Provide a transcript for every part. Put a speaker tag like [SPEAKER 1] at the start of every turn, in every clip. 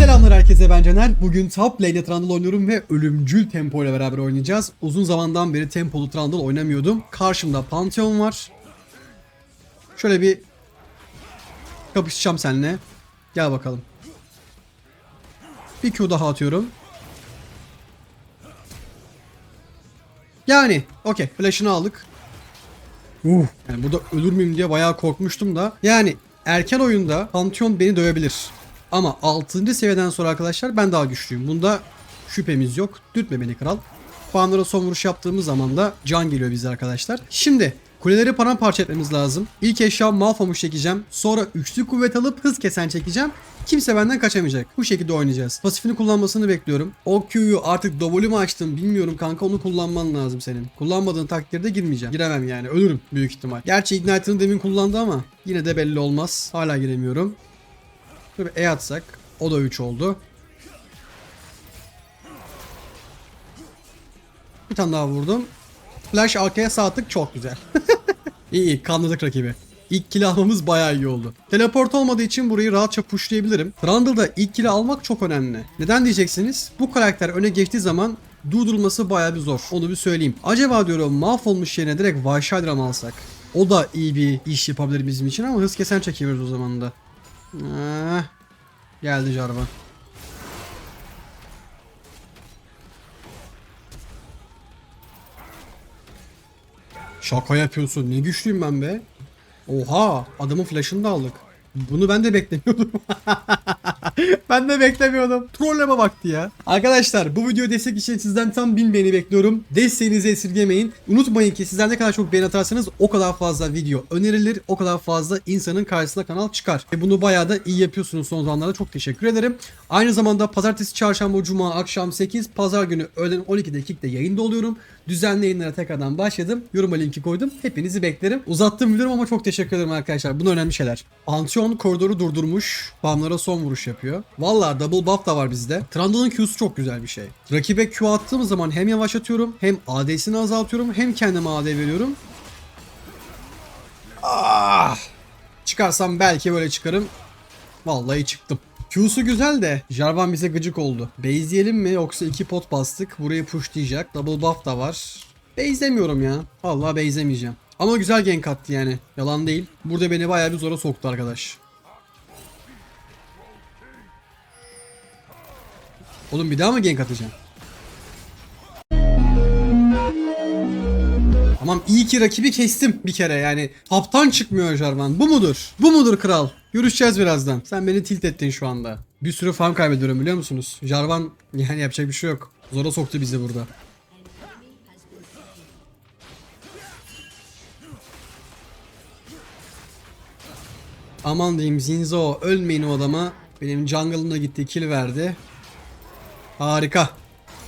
[SPEAKER 1] Selamlar herkese ben Caner. Bugün top lane'de Trundle oynuyorum ve ölümcül tempo ile beraber oynayacağız. Uzun zamandan beri tempolu Trundle oynamıyordum. Karşımda Pantheon var. Şöyle bir kapışacağım seninle. Gel bakalım. Bir Q daha atıyorum. Yani okey flash'ını aldık. Uh, yani burada ölür müyüm diye bayağı korkmuştum da. Yani erken oyunda Pantheon beni dövebilir. Ama 6. seviyeden sonra arkadaşlar ben daha güçlüyüm. Bunda şüphemiz yok. Dürtme beni kral. Puanlara son vuruş yaptığımız zaman da can geliyor bize arkadaşlar. Şimdi kuleleri paramparça etmemiz lazım. İlk eşya Malfamuş çekeceğim. Sonra üçlü kuvvet alıp hız kesen çekeceğim. Kimse benden kaçamayacak. Bu şekilde oynayacağız. Pasifini kullanmasını bekliyorum. O Q'yu artık W mu açtım bilmiyorum kanka onu kullanman lazım senin. Kullanmadığın takdirde girmeyeceğim. Giremem yani ölürüm büyük ihtimal. Gerçi Ignite'ını demin kullandı ama yine de belli olmaz. Hala giremiyorum. Şöyle bir E atsak. O da 3 oldu. Bir tane daha vurdum. Flash arkaya sağ tık çok güzel. iyi iyi kanladık rakibi. İlk kill almamız bayağı iyi oldu. Teleport olmadığı için burayı rahatça pushlayabilirim. Trundle'da ilk kill almak çok önemli. Neden diyeceksiniz? Bu karakter öne geçtiği zaman durdurulması bayağı bir zor. Onu bir söyleyeyim. Acaba diyorum mahvolmuş yerine direkt Vashadra mı alsak? O da iyi bir iş yapabilir bizim için ama hız kesen çekiyoruz o zaman da. Ah, geldi Jarvan. Şaka yapıyorsun. Ne güçlüyüm ben be. Oha adamın flash'ını da aldık. Bunu ben de beklemiyordum. ben de beklemiyordum. Trolleme vakti ya. Arkadaşlar bu video destek için sizden tam 1000 beğeni bekliyorum. Desteğinizi esirgemeyin. Unutmayın ki sizler ne kadar çok beğeni atarsanız o kadar fazla video önerilir. O kadar fazla insanın karşısına kanal çıkar. Ve bunu bayağı da iyi yapıyorsunuz son zamanlarda. Çok teşekkür ederim. Aynı zamanda pazartesi, çarşamba, cuma akşam 8, pazar günü öğlen 12'de Kik'te yayında oluyorum. Düzenli yayınlara tekrardan başladım. Yoruma linki koydum. Hepinizi beklerim. Uzattım biliyorum ama çok teşekkür ederim arkadaşlar. Bunlar önemli şeyler. Pantheon koridoru durdurmuş. Farmlara son vuruş yapıyor. Valla double buff da var bizde. Trundle'ın Q'su çok güzel bir şey. Rakibe Q attığım zaman hem yavaşlatıyorum hem AD'sini azaltıyorum hem kendime AD veriyorum. Ah! Çıkarsam belki böyle çıkarım. Vallahi çıktım. Q'su güzel de Jarvan bize gıcık oldu. Base'leyelim mi yoksa iki pot bastık. Burayı pushlayacak. Double buff da var. Base'lemiyorum ya. Vallahi base'lemeyeceğim. Ama güzel gank attı yani. Yalan değil. Burada beni bayağı bir zora soktu arkadaş. Oğlum bir daha mı gank atacağım? Tamam iyi ki rakibi kestim bir kere yani. Taptan çıkmıyor Jarvan. Bu mudur? Bu mudur kral? Görüşeceğiz birazdan. Sen beni tilt ettin şu anda. Bir sürü farm kaybediyorum biliyor musunuz? Jarvan yani yapacak bir şey yok. Zora soktu bizi burada. Aman diyeyim Zinzo ölmeyin o adama. Benim jungle'ım da gitti kill verdi. Harika.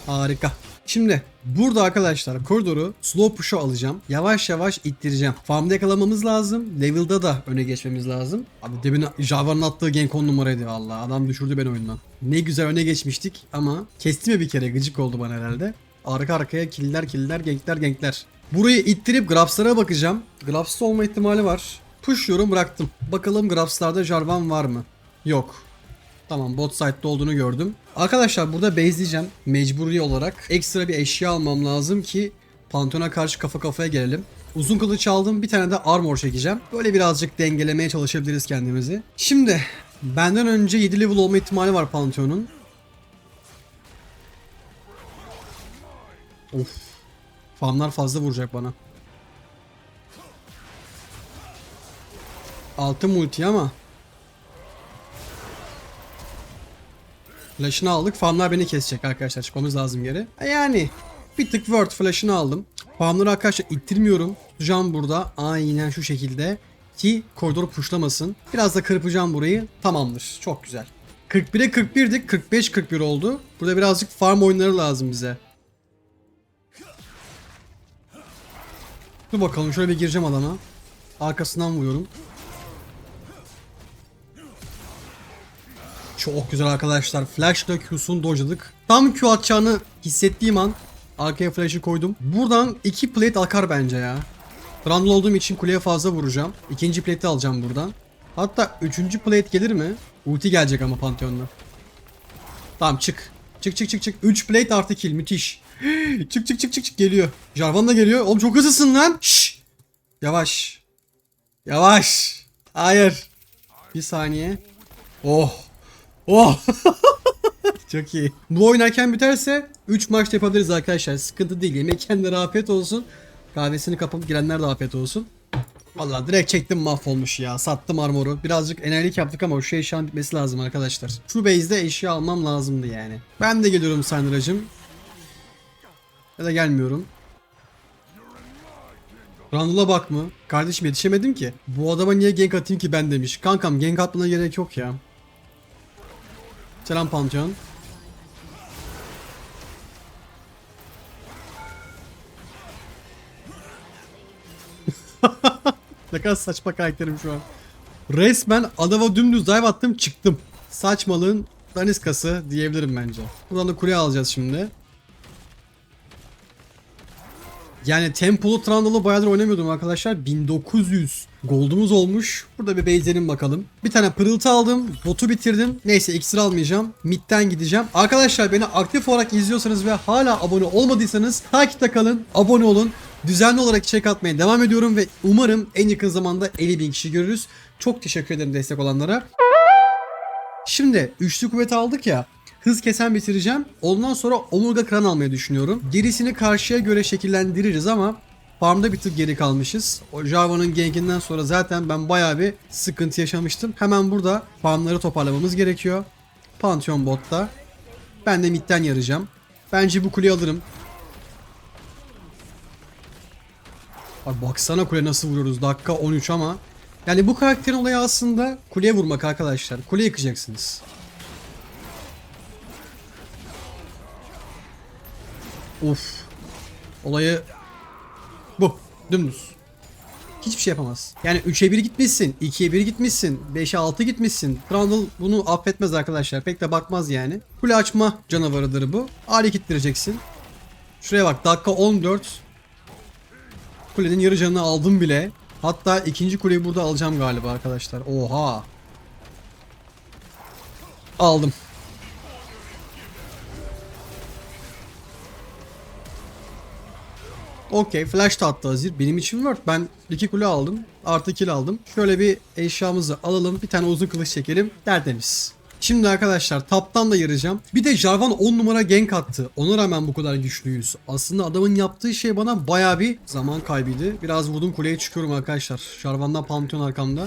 [SPEAKER 1] Harika. Şimdi burada arkadaşlar koridoru slow push'a alacağım. Yavaş yavaş ittireceğim. Farmda yakalamamız lazım. Level'da da öne geçmemiz lazım. Abi demin Java'nın attığı gank 10 numaraydı valla. Adam düşürdü beni oyundan. Ne güzel öne geçmiştik ama kesti mi bir kere gıcık oldu bana herhalde. Arka arkaya killer killer gankler gankler. Burayı ittirip Grabs'lara bakacağım. Grabs'ta olma ihtimali var. Pushluyorum bıraktım. Bakalım Grabs'larda Jarvan var mı? Yok. Tamam bot side'da olduğunu gördüm. Arkadaşlar burada base'leyeceğim mecburi olarak. Ekstra bir eşya almam lazım ki Pantheon'a karşı kafa kafaya gelelim. Uzun kılıç aldım bir tane de armor çekeceğim. Böyle birazcık dengelemeye çalışabiliriz kendimizi. Şimdi benden önce 7 level olma ihtimali var Pantheon'un. Of. Farmlar fazla vuracak bana. Altı multi ama Flash'ını aldık. Farmlar beni kesecek arkadaşlar. Çıkmamız lazım geri. E Yani bir tık word flash'ını aldım. Farmları arkadaşlar ittirmiyorum. Tutacağım burada. Aynen şu şekilde. Ki koridoru pushlamasın. Biraz da kırpacağım burayı. Tamamdır. Çok güzel. 41'e 41'dik. 45-41 oldu. Burada birazcık farm oyunları lazım bize. Dur bakalım şöyle bir gireceğim alana. Arkasından vuruyorum. Çok güzel arkadaşlar. Flash'la Q'sunu dojladık. Tam Q atacağını hissettiğim an arkaya flash'ı koydum. Buradan iki plate akar bence ya. Trundle olduğum için kuleye fazla vuracağım. İkinci plate'i alacağım buradan. Hatta üçüncü plate gelir mi? Ulti gelecek ama Pantheon'da. Tamam çık. Çık çık çık çık. 3 plate artı kill müthiş. çık çık çık çık çık geliyor. Jarvan da geliyor. Oğlum çok hızlısın lan. Şşş. Yavaş. Yavaş. Hayır. Bir saniye. Oh. Oh. Çok iyi. Bu oynarken biterse 3 maç yapabiliriz arkadaşlar. Sıkıntı değil. Yemek kendine afiyet olsun. Kahvesini kapıp girenler de afiyet olsun. Valla direkt çektim mahvolmuş ya. Sattım armoru. Birazcık enerjik yaptık ama şu eşyanın bitmesi lazım arkadaşlar. Şu base'de eşya almam lazımdı yani. Ben de geliyorum Sandra'cım. Ya da gelmiyorum. Randall'a bak mı? Kardeşim yetişemedim ki. Bu adama niye gank atayım ki ben demiş. Kankam gank atmana gerek yok ya. Selam Pantheon. ne kadar saçma karakterim şu an. Resmen adama dümdüz dive attım çıktım. Saçmalığın daniskası diyebilirim bence. Buradan da kule alacağız şimdi. Yani tempolu Trundle'ı bayağıdır oynamıyordum arkadaşlar. 1900 gold'umuz olmuş. Burada bir base'lerim bakalım. Bir tane pırıltı aldım. Botu bitirdim. Neyse iksir almayacağım. Mid'den gideceğim. Arkadaşlar beni aktif olarak izliyorsanız ve hala abone olmadıysanız takipte kalın. Abone olun. Düzenli olarak check atmaya devam ediyorum ve umarım en yakın zamanda 50 bin kişi görürüz. Çok teşekkür ederim destek olanlara. Şimdi üçlü kuvvet aldık ya. Hız kesen bitireceğim. Ondan sonra omurga kıran almayı düşünüyorum. Gerisini karşıya göre şekillendiririz ama farmda bir tık geri kalmışız. O Java'nın gankinden sonra zaten ben bayağı bir sıkıntı yaşamıştım. Hemen burada farmları toparlamamız gerekiyor. Pantheon botta. Ben de midden yarayacağım. Bence bu kuleyi alırım. Abi baksana kule nasıl vuruyoruz. Dakika 13 ama. Yani bu karakterin olayı aslında kuleye vurmak arkadaşlar. Kule yıkacaksınız. Of. Olayı bu. Dümdüz. Hiçbir şey yapamaz. Yani 3'e 1 gitmişsin, 2'ye 1 gitmişsin, 5'e 6 gitmişsin. Trundle bunu affetmez arkadaşlar. Pek de bakmaz yani. Kule açma canavarıdır bu. Ali gittireceksin. Şuraya bak dakika 14. Kulenin yarı canını aldım bile. Hatta ikinci kuleyi burada alacağım galiba arkadaşlar. Oha. Aldım. Okey flash da attı Azir. Benim için word. Ben iki kule aldım. Artı kill aldım. Şöyle bir eşyamızı alalım. Bir tane uzun kılıç çekelim. Tertemiz. Şimdi arkadaşlar taptan da yarayacağım. Bir de Jarvan 10 numara gank attı. Ona rağmen bu kadar güçlüyüz. Aslında adamın yaptığı şey bana baya bir zaman kaybıydı. Biraz vurdum kuleye çıkıyorum arkadaşlar. Jarvan'dan Pantheon arkamda.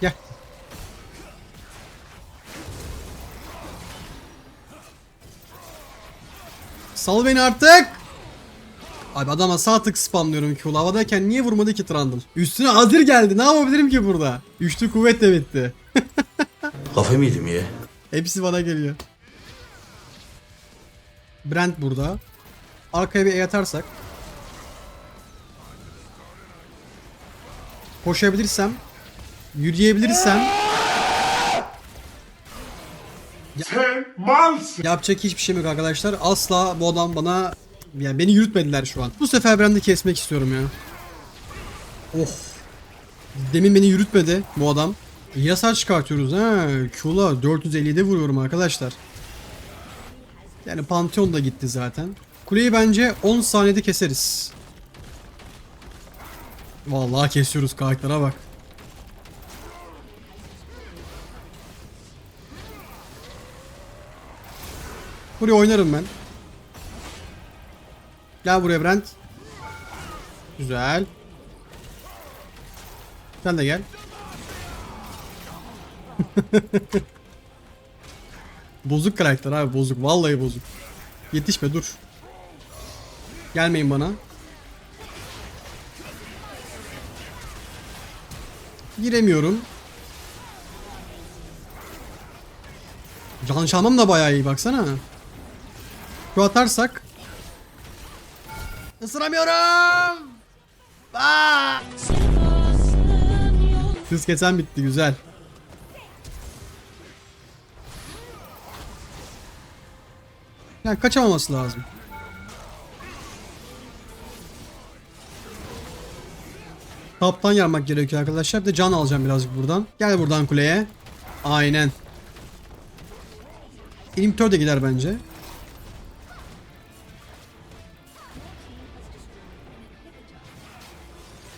[SPEAKER 1] Gel. Sal beni artık. Abi adama sağ tık spamlıyorum ki havadayken niye vurmadı ki Trundle? Üstüne Azir geldi ne yapabilirim ki burada? Üçlü kuvvet de bitti.
[SPEAKER 2] Kafayı mı yedim ya?
[SPEAKER 1] Hepsi bana geliyor. Brent burada. Arkaya bir E atarsak. Koşabilirsem. Yürüyebilirsem.
[SPEAKER 3] Sen malsın.
[SPEAKER 1] Yapacak hiçbir şey yok arkadaşlar. Asla bu adam bana yani beni yürütmediler şu an. Bu sefer Brent'i kesmek istiyorum ya. Oh. Demin beni yürütmedi bu adam. İyi hasar çıkartıyoruz ha. Q'la 457'de vuruyorum arkadaşlar. Yani Pantheon da gitti zaten. Kuleyi bence 10 saniyede keseriz. Vallahi kesiyoruz karaktere bak. Buraya oynarım ben. Gel buraya Brent. Güzel. Sen de gel. bozuk karakter abi bozuk. Vallahi bozuk. Yetişme dur. Gelmeyin bana. Giremiyorum. Can çalmam da bayağı iyi baksana. Şu atarsak. Isıramıyorum. Aa! Hız kesen bitti güzel. Yani kaçamaması lazım. Taptan yarmak gerekiyor arkadaşlar. Bir de can alacağım birazcık buradan. Gel buradan kuleye. Aynen. İnhibitor de gider bence.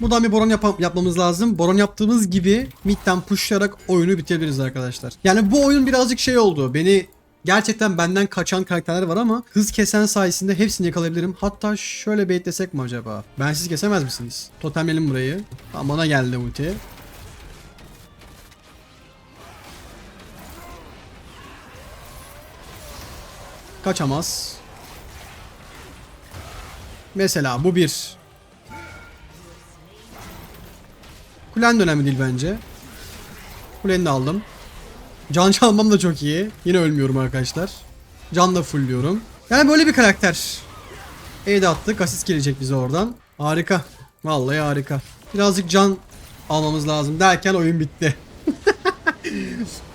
[SPEAKER 1] Buradan bir boron yapa- yapmamız lazım. Boron yaptığımız gibi midden pushlayarak oyunu bitirebiliriz arkadaşlar. Yani bu oyun birazcık şey oldu. Beni gerçekten benden kaçan karakterler var ama hız kesen sayesinde hepsini yakalayabilirim. Hatta şöyle beklesek mi acaba? Ben siz kesemez misiniz? Totemleyelim burayı. Tamam bana geldi ulti. Kaçamaz. Mesela bu bir. Kulen de önemli değil bence. Kuleni de aldım. Can çalmam da çok iyi. Yine ölmüyorum arkadaşlar. Can da fullliyorum. Yani böyle bir karakter. E de attık. Asist gelecek bize oradan. Harika. Vallahi harika. Birazcık can almamız lazım derken oyun bitti.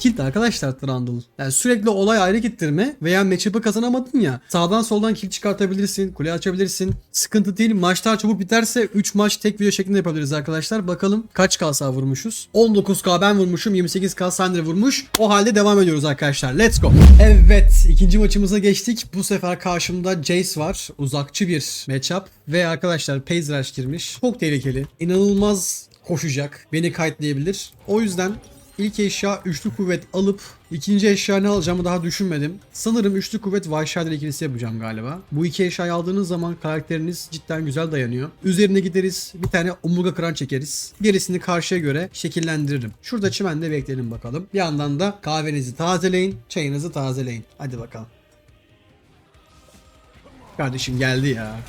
[SPEAKER 1] Kilit arkadaşlar Trundle. Yani sürekli olay ayrı gittirme veya matchup'ı kazanamadın ya. Sağdan soldan kill çıkartabilirsin, kule açabilirsin. Sıkıntı değil. Maçlar çabuk biterse 3 maç tek video şeklinde yapabiliriz arkadaşlar. Bakalım kaç kasa vurmuşuz. 19k ben vurmuşum, 28k Sandra vurmuş. O halde devam ediyoruz arkadaşlar. Let's go. Evet, ikinci maçımıza geçtik. Bu sefer karşımda Jace var. Uzakçı bir matchup. Ve arkadaşlar Phase Rush girmiş. Çok tehlikeli. İnanılmaz koşacak. Beni kayıtlayabilir. O yüzden İlk eşya üçlü kuvvet alıp ikinci eşya ne alacağımı daha düşünmedim. Sanırım üçlü kuvvet Vayşader ikilisi yapacağım galiba. Bu iki eşyayı aldığınız zaman karakteriniz cidden güzel dayanıyor. Üzerine gideriz bir tane omurga kıran çekeriz. Gerisini karşıya göre şekillendiririm. Şurada çimende bekleyelim bakalım. Bir yandan da kahvenizi tazeleyin, çayınızı tazeleyin. Hadi bakalım. Kardeşim geldi ya.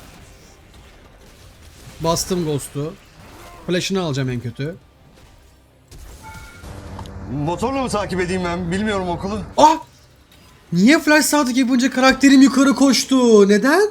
[SPEAKER 1] Bastım Ghost'u. Flash'ını alacağım en kötü.
[SPEAKER 4] Motorla mı takip edeyim ben? Bilmiyorum okulu.
[SPEAKER 1] Ah! Niye flash sadık yapınca karakterim yukarı koştu? Neden?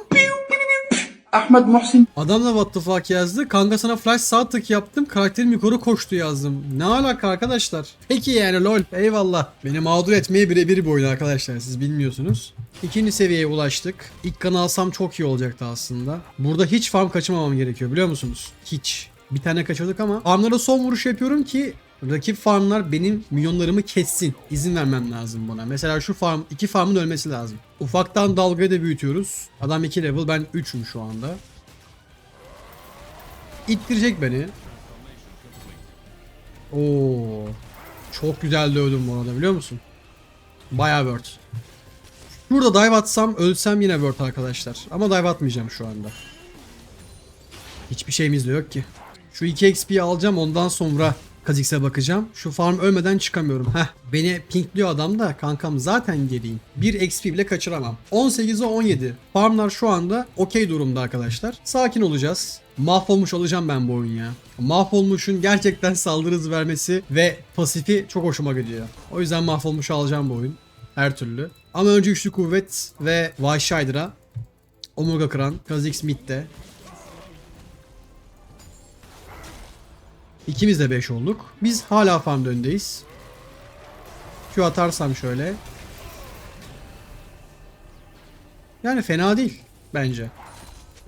[SPEAKER 3] Ahmed Muhsin.
[SPEAKER 1] Adam da what the fuck yazdı. Kanka sana flash sağ tık yaptım. Karakterim yukarı koştu yazdım. Ne alaka arkadaşlar? Peki yani lol. Eyvallah. Beni mağdur etmeye birebir bir oyun arkadaşlar. Siz bilmiyorsunuz. İkinci seviyeye ulaştık. İlk kanı alsam çok iyi olacaktı aslında. Burada hiç farm kaçırmamam gerekiyor biliyor musunuz? Hiç. Bir tane kaçırdık ama farmlara son vuruş yapıyorum ki rakip farmlar benim milyonlarımı kessin. İzin vermem lazım buna. Mesela şu farm, iki farmın ölmesi lazım. Ufaktan dalgayı da büyütüyoruz. Adam 2 level, ben 3'üm şu anda. İttirecek beni. Oo. Çok güzel dövdüm bu arada biliyor musun? Bayağı word. Burada dive atsam ölsem yine word arkadaşlar. Ama dive atmayacağım şu anda. Hiçbir şeyimiz de yok ki. Şu 2 XP'yi alacağım ondan sonra Kha'Zix'e bakacağım. Şu farm ölmeden çıkamıyorum. Heh. Beni pinkliyor adam da kankam zaten geleyim. 1 XP bile kaçıramam. 18'e 17. Farmlar şu anda okey durumda arkadaşlar. Sakin olacağız. Mahvolmuş olacağım ben bu oyun ya. Mahvolmuş'un gerçekten saldırı hızı vermesi ve pasifi çok hoşuma gidiyor. O yüzden mahvolmuşu alacağım bu oyun. Her türlü. Ama önce üçlü kuvvet ve Vahşi Hydra. Omurga kıran. Kha'Zix midde. İkimiz de 5 olduk. Biz hala farm öndeyiz. Q atarsam şöyle. Yani fena değil bence.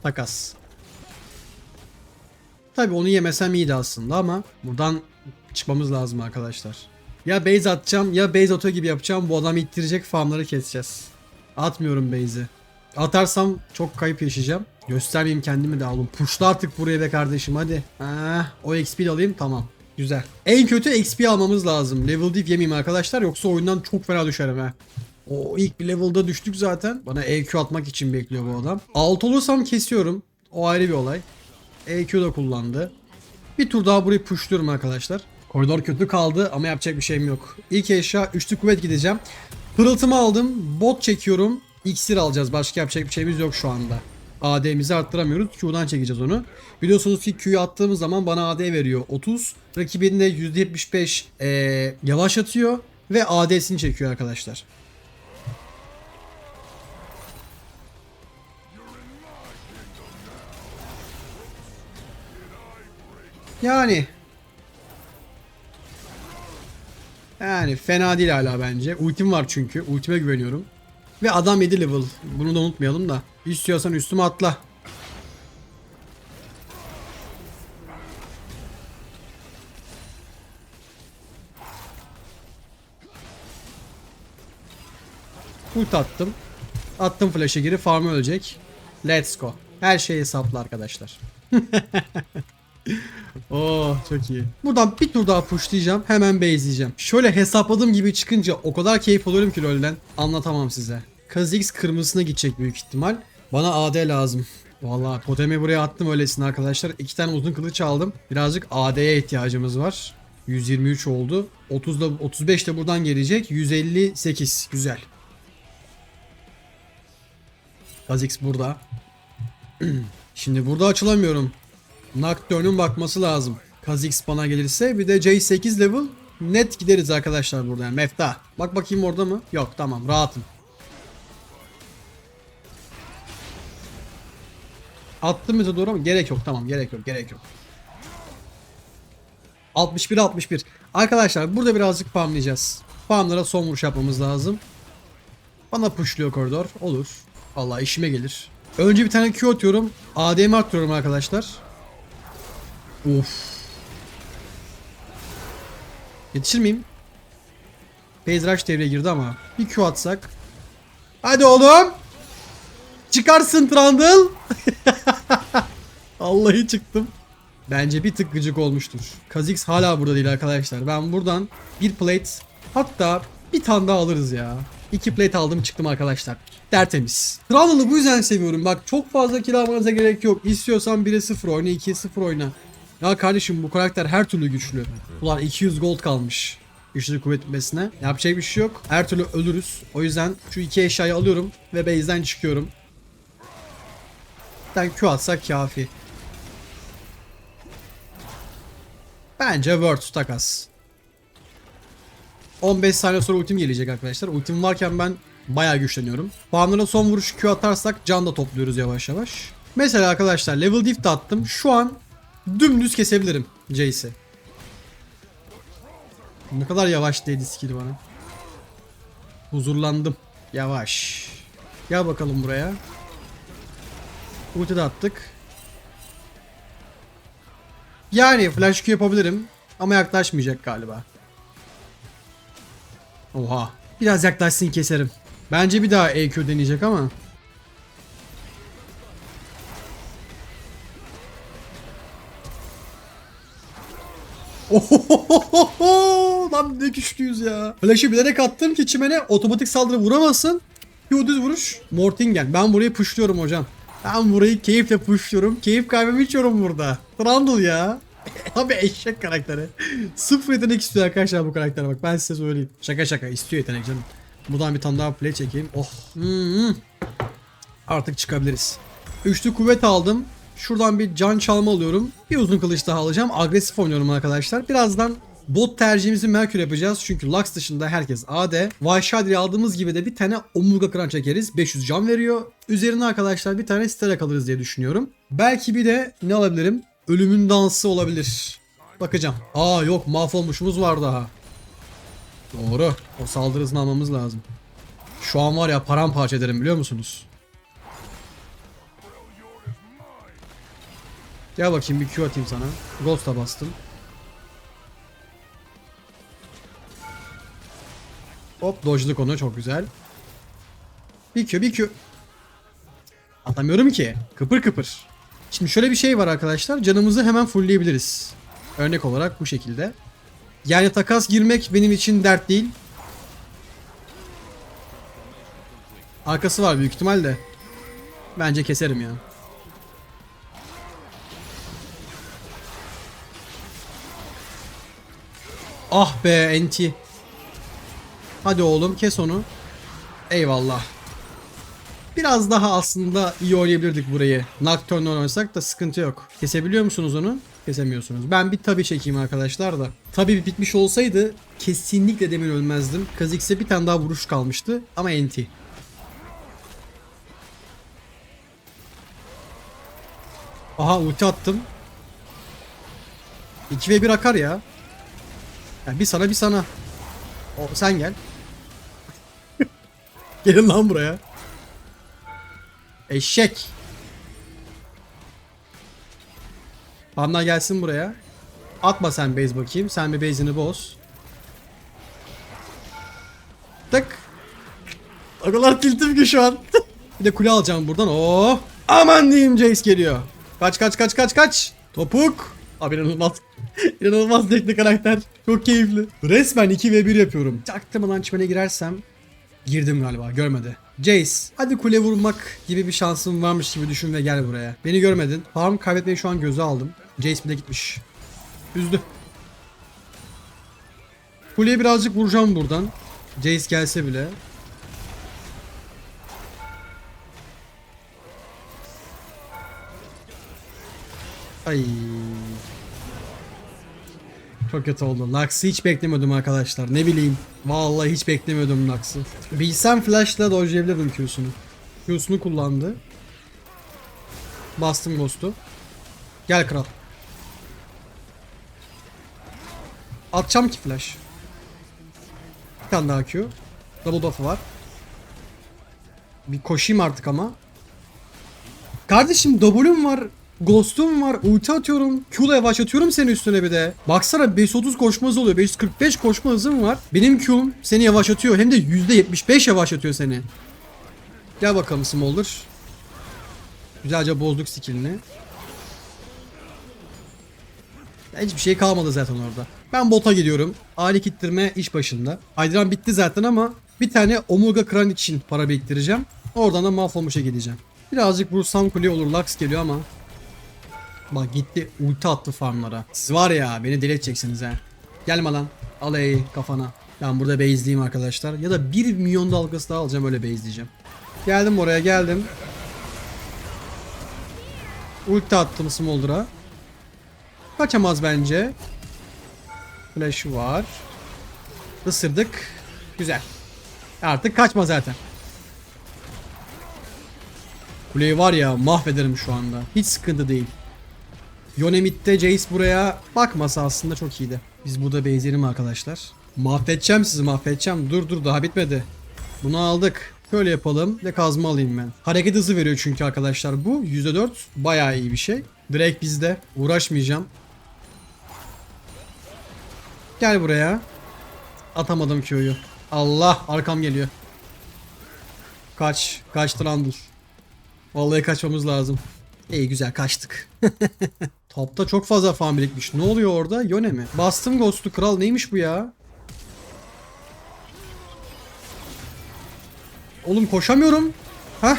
[SPEAKER 1] Takas. Tabi onu yemesem iyiydi aslında ama buradan çıkmamız lazım arkadaşlar. Ya base atacağım ya base atıyor gibi yapacağım. Bu adam ittirecek farmları keseceğiz. Atmıyorum base'i. Atarsam çok kayıp yaşayacağım. Göstermeyeyim kendimi de oğlum. Pushla artık buraya be kardeşim hadi. Ah, o XP'yi alayım tamam. Güzel. En kötü XP almamız lazım. Level dip yemeyeyim arkadaşlar yoksa oyundan çok fena düşerim ha. O ilk bir level'da düştük zaten. Bana EQ atmak için bekliyor bu adam. Alt olursam kesiyorum. O ayrı bir olay. EQ da kullandı. Bir tur daha burayı pushluyorum arkadaşlar. Koridor kötü kaldı ama yapacak bir şeyim yok. İlk eşya üçlü kuvvet gideceğim. Pırıltımı aldım. Bot çekiyorum. İksir alacağız. Başka yapacak bir şeyimiz yok şu anda. AD'mizi arttıramıyoruz. Q'dan çekeceğiz onu. Biliyorsunuz ki Q'yu attığımız zaman bana AD veriyor 30. Rakibinin de %75 ee, yavaşlatıyor ve AD'sini çekiyor arkadaşlar. Yani yani fena değil hala bence. Ultim var çünkü. Ultime güveniyorum. Ve adam 7 level. Bunu da unutmayalım da. İstiyorsan üstüme atla. Ult attım. Attım flash'e geri farm ölecek. Let's go. Her şey hesaplı arkadaşlar. Oo çok iyi. Buradan bir tur daha pushlayacağım. Hemen base'leyeceğim. Şöyle hesapladığım gibi çıkınca o kadar keyif alıyorum ki LoL'den. Anlatamam size. Kha'Zix kırmızısına gidecek büyük ihtimal. Bana AD lazım. Vallahi totemi buraya attım öylesine arkadaşlar. İki tane uzun kılıç aldım. Birazcık AD'ye ihtiyacımız var. 123 oldu. 30 da 35 de buradan gelecek. 158. Güzel. Kha'Zix burada. Şimdi burada açılamıyorum. Nocturne'un bakması lazım. Kha'Zix bana gelirse bir de J8 level net gideriz arkadaşlar burada yani mefta. Bak bakayım orada mı? Yok tamam rahatım. Attım mı doğru mu? Gerek yok tamam gerek yok gerek yok. 61 61. Arkadaşlar burada birazcık farmlayacağız. Farmlara son vuruş yapmamız lazım. Bana pushluyor koridor. Olur. Vallahi işime gelir. Önce bir tane Q atıyorum. ADM atıyorum arkadaşlar. Of. Yetişir miyim? Phase devreye girdi ama. Bir Q atsak. Hadi oğlum. Çıkarsın Trundle. Vallahi çıktım. Bence bir tık gıcık olmuştur. Kha'Zix hala burada değil arkadaşlar. Ben buradan bir plate hatta bir tane daha alırız ya. İki plate aldım çıktım arkadaşlar. Tertemiz. Trundle'ı bu yüzden seviyorum. Bak çok fazla kill gerek yok. İstiyorsan 1'e 0 oyna 2'ye 0 oyna. Ya kardeşim bu karakter her türlü güçlü. Ulan 200 gold kalmış. Güçlü kuvvet bitmesine. Yapacak bir şey yok. Her türlü ölürüz. O yüzden şu iki eşyayı alıyorum ve base'den çıkıyorum. Ben Q atsak kafi. Bence Word takas. 15 saniye sonra ultim gelecek arkadaşlar. Ultim varken ben bayağı güçleniyorum. Farmlara son vuruş Q atarsak can da topluyoruz yavaş yavaş. Mesela arkadaşlar level diff attım. Şu an dümdüz kesebilirim Jace'i. Ne kadar yavaş değdi skill bana. Huzurlandım. Yavaş. Gel bakalım buraya. Ulti de attık. Yani flash Q yapabilirim. Ama yaklaşmayacak galiba. Oha. Biraz yaklaşsın keserim. Bence bir daha EQ deneyecek ama. Ohohoho! Lan ne güçlüyüz ya. Flash'ı bilerek attım ki çimene otomatik saldırı vuramasın. Bir düz vuruş. Mortingen. Ben burayı pushluyorum hocam. Ben burayı keyifle pushluyorum. Keyif kaybımı içiyorum burada. Trundle ya. Abi eşek karakteri. Sıfır yetenek istiyor arkadaşlar bu karakter bak ben size söyleyeyim. Şaka şaka istiyor yetenek canım. Buradan bir tane daha play çekeyim. Oh. Hmm. Artık çıkabiliriz. Üçlü kuvvet aldım. Şuradan bir can çalma alıyorum. Bir uzun kılıç daha alacağım. Agresif oynuyorum arkadaşlar. Birazdan bot tercihimizi Merkür yapacağız. Çünkü Lux dışında herkes AD. Vayshadri'yi aldığımız gibi de bir tane Omurga Kıran çekeriz. 500 can veriyor. Üzerine arkadaşlar bir tane Sterak alırız diye düşünüyorum. Belki bir de ne alabilirim? Ölümün dansı olabilir. Bakacağım. Aa yok mahvolmuşumuz var daha. Doğru. O saldırı hızını almamız lazım. Şu an var ya paramparça ederim biliyor musunuz? Gel bakayım bir Q atayım sana. Ghost'a bastım. Hop dodge'lık onu çok güzel. Bir Q bir Q. Atamıyorum ki. Kıpır kıpır. Şimdi şöyle bir şey var arkadaşlar. Canımızı hemen fullleyebiliriz. Örnek olarak bu şekilde. Yani takas girmek benim için dert değil. Arkası var büyük ihtimalle. Bence keserim ya. Ah be enti. Hadi oğlum kes onu. Eyvallah. Biraz daha aslında iyi oynayabilirdik burayı. Nocturne oynasak da sıkıntı yok. Kesebiliyor musunuz onu? Kesemiyorsunuz. Ben bir tabi çekeyim arkadaşlar da. Tabi bitmiş olsaydı kesinlikle demin ölmezdim. Kha'Zix'e bir tane daha vuruş kalmıştı ama enti. Aha ulti attım. 2 ve 1 akar ya. Yani bir sana bir sana. O, sen gel. Gelin lan buraya. Eşek. Bamla gelsin buraya. Atma sen base bakayım. Sen bir base'ini boz. Tık. O kadar tiltim ki şu an. bir de kule alacağım buradan. Oo. Aman diyeyim Jace geliyor. Kaç kaç kaç kaç kaç. Topuk. Abi inanılmaz. inanılmaz teknik karakter. Çok keyifli. Resmen 2 ve 1 yapıyorum. Çaktırmadan çimene girersem Girdim galiba görmedi. Jace hadi kule vurmak gibi bir şansım varmış gibi düşün ve gel buraya. Beni görmedin. Farm kaybetmeyi şu an göze aldım. Jace bir de gitmiş. Üzdü. Kuleye birazcık vuracağım buradan. Jace gelse bile. Ay. Çok oldu. Lux'ı hiç beklemiyordum arkadaşlar. Ne bileyim. Vallahi hiç beklemiyordum Lux'ı. Bilsem flash'la dodge'layabilirdim Q'sunu. Q'sunu kullandı. Bastım Ghost'u. Gel kral. Atacağım ki flash. Bir tane daha Q. Double buff'ı var. Bir koşayım artık ama. Kardeşim W'm var. Ghost'um var. Ulti atıyorum. Q'la yavaşlatıyorum seni üstüne bir de. Baksana 530 koşma hızı oluyor. 545 koşma hızım var. Benim Q'm seni yavaşlatıyor. Hem de %75 yavaşlatıyor seni. Gel bakalım Smolder. Güzelce bozduk skillini. Ya Hiçbir şey kalmadı zaten orada. Ben bota gidiyorum. Ali kittirme iş başında. Aydıran bitti zaten ama bir tane Omega Kran için para biriktireceğim. Oradan da mahvolmuşa gideceğim. Birazcık vursam kule olur. Lux geliyor ama. Bak gitti ulti attı farmlara. Siz var ya beni deli edeceksiniz ha. Gelme lan. Al ey kafana. Ben burada base'liyim arkadaşlar. Ya da 1 milyon dalgası daha alacağım öyle base'leyeceğim. Geldim oraya geldim. Ulti attım Smolder'a. Kaçamaz bence. Flash var. Isırdık. Güzel. Artık kaçma zaten. Kuleyi var ya mahvederim şu anda. Hiç sıkıntı değil. Yonemit'te Jace buraya bakmasa aslında çok iyiydi. Biz burada benzerim arkadaşlar. Mahvedeceğim sizi mahvedeceğim. Dur dur daha bitmedi. Bunu aldık. Şöyle yapalım. De kazma alayım ben. Hareket hızı veriyor çünkü arkadaşlar bu. %4 bayağı iyi bir şey. Direkt bizde. Uğraşmayacağım. Gel buraya. Atamadım Q'yu. Allah arkam geliyor. Kaç. Kaç Trundle. Vallahi kaçmamız lazım. İyi güzel kaçtık. Topta çok fazla farm birikmiş. Ne oluyor orada? Yone mi? Bastım Ghost'u kral. Neymiş bu ya? Oğlum koşamıyorum. Hah.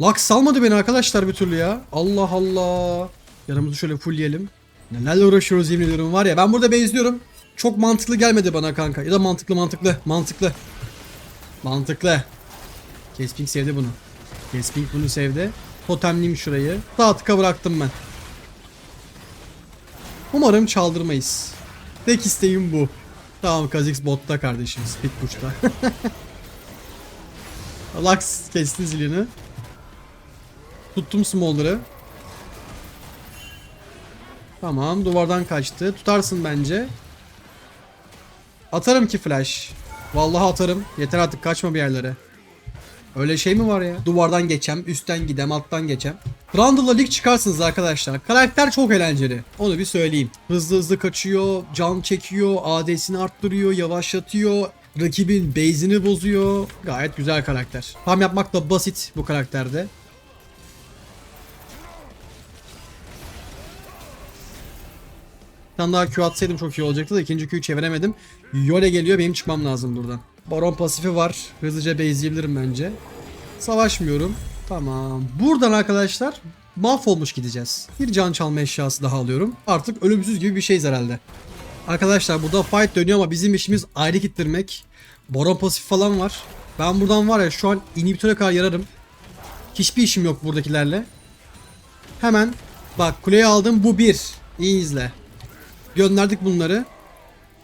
[SPEAKER 1] Lux salmadı beni arkadaşlar bir türlü ya. Allah Allah. Yanımızı şöyle fullleyelim. Nelerle uğraşıyoruz yemin ediyorum var ya. Ben burada bezliyorum. Çok mantıklı gelmedi bana kanka. Ya da mantıklı mantıklı. Mantıklı. Mantıklı. Kesping sevdi bunu. Kesping bunu sevdi. Totemliyim şurayı. Sağ tıka bıraktım ben. Umarım çaldırmayız. Tek isteğim bu. Tamam Kha'Zix botta kardeşim. Speed push'ta. Lux kesti zilini. Tuttum Smolder'ı. Tamam duvardan kaçtı. Tutarsın bence. Atarım ki flash. Vallahi atarım. Yeter artık kaçma bir yerlere. Öyle şey mi var ya? Duvardan geçem, üstten gidem, alttan geçem. Trundle'la lig çıkarsınız arkadaşlar. Karakter çok eğlenceli. Onu bir söyleyeyim. Hızlı hızlı kaçıyor, can çekiyor, AD'sini arttırıyor, yavaşlatıyor. Rakibin base'ini bozuyor. Gayet güzel karakter. Farm yapmak da basit bu karakterde. Bir tane daha Q atsaydım çok iyi olacaktı da ikinci Q'yu çeviremedim. Yole geliyor benim çıkmam lazım buradan. Baron pasifi var. Hızlıca base'leyebilirim bence. Savaşmıyorum. Tamam. Buradan arkadaşlar mahvolmuş gideceğiz. Bir can çalma eşyası daha alıyorum. Artık ölümsüz gibi bir şeyiz herhalde. Arkadaşlar burada fight dönüyor ama bizim işimiz ayrı kittirmek. Baron pasif falan var. Ben buradan var ya şu an inhibitöre kadar yararım. Hiçbir işim yok buradakilerle. Hemen bak kuleyi aldım bu bir. İyi izle. Gönderdik bunları.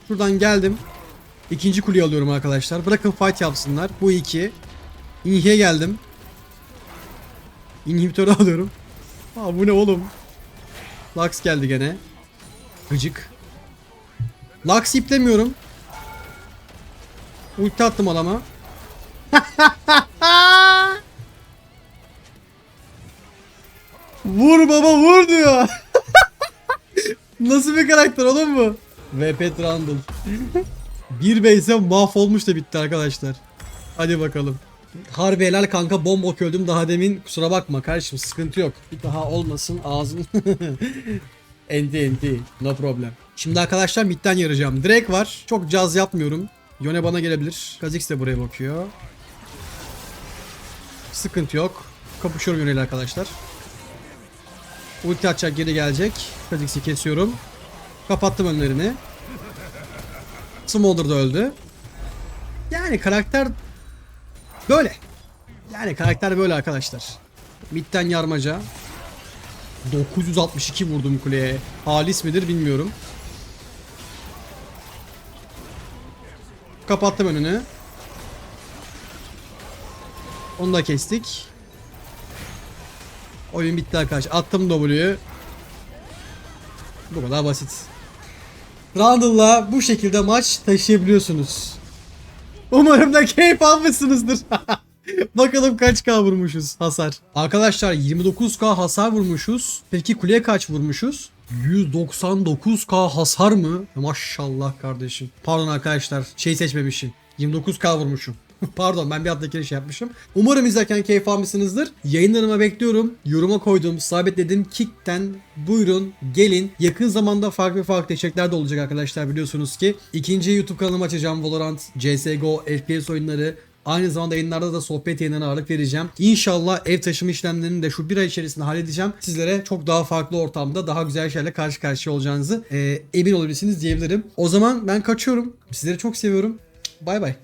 [SPEAKER 1] Şuradan geldim. İkinci kuleyi alıyorum arkadaşlar. Bırakın fight yapsınlar. Bu iki. İnhiye geldim. İnhibitörü alıyorum. Aa bu ne oğlum? Lux geldi gene. Gıcık. Lux iplemiyorum. Ulti attım adama. vur baba vur diyor. Nasıl bir karakter oğlum bu? VP Trundle. Bir base'e mahvolmuş da bitti arkadaşlar. Hadi bakalım. Harbi helal kanka bomba öldüm daha demin kusura bakma kardeşim sıkıntı yok. Bir daha olmasın ağzım. enti enti no problem. Şimdi arkadaşlar midden yarayacağım. Drake var. Çok caz yapmıyorum. Yone bana gelebilir. Kha'Zix de buraya bakıyor. Sıkıntı yok. Kapışıyorum Yone'yle arkadaşlar. Ulti atacak geri gelecek. Kha'Zix'i kesiyorum. Kapattım önlerini. Smolder da öldü. Yani karakter böyle. Yani karakter böyle arkadaşlar. Midden yarmaca. 962 vurdum kuleye. Halis midir bilmiyorum. Kapattım önünü. Onu da kestik. Oyun bitti arkadaşlar. Attım W'yu. Bu kadar basit. Randall'la bu şekilde maç taşıyabiliyorsunuz. Umarım da keyif almışsınızdır. Bakalım kaç K vurmuşuz hasar. Arkadaşlar 29K hasar vurmuşuz. Peki kuleye kaç vurmuşuz? 199K hasar mı? Maşallah kardeşim. Pardon arkadaşlar şey seçmemişim. 29K vurmuşum. Pardon ben bir alttaki şey yapmışım. Umarım izlerken keyif almışsınızdır. Yayınlarıma bekliyorum. Yoruma koydum. Sabitledim. Kick'ten buyurun gelin. Yakın zamanda farklı farklı içerikler de olacak arkadaşlar biliyorsunuz ki. İkinci YouTube kanalımı açacağım. Valorant, CSGO, FPS oyunları, Aynı zamanda yayınlarda da sohbet yayınlarına ağırlık vereceğim. İnşallah ev taşıma işlemlerini de şu bir ay içerisinde halledeceğim. Sizlere çok daha farklı ortamda daha güzel şeylerle karşı karşıya olacağınızı e, emin olabilirsiniz diyebilirim. O zaman ben kaçıyorum. Sizleri çok seviyorum. Bay bay.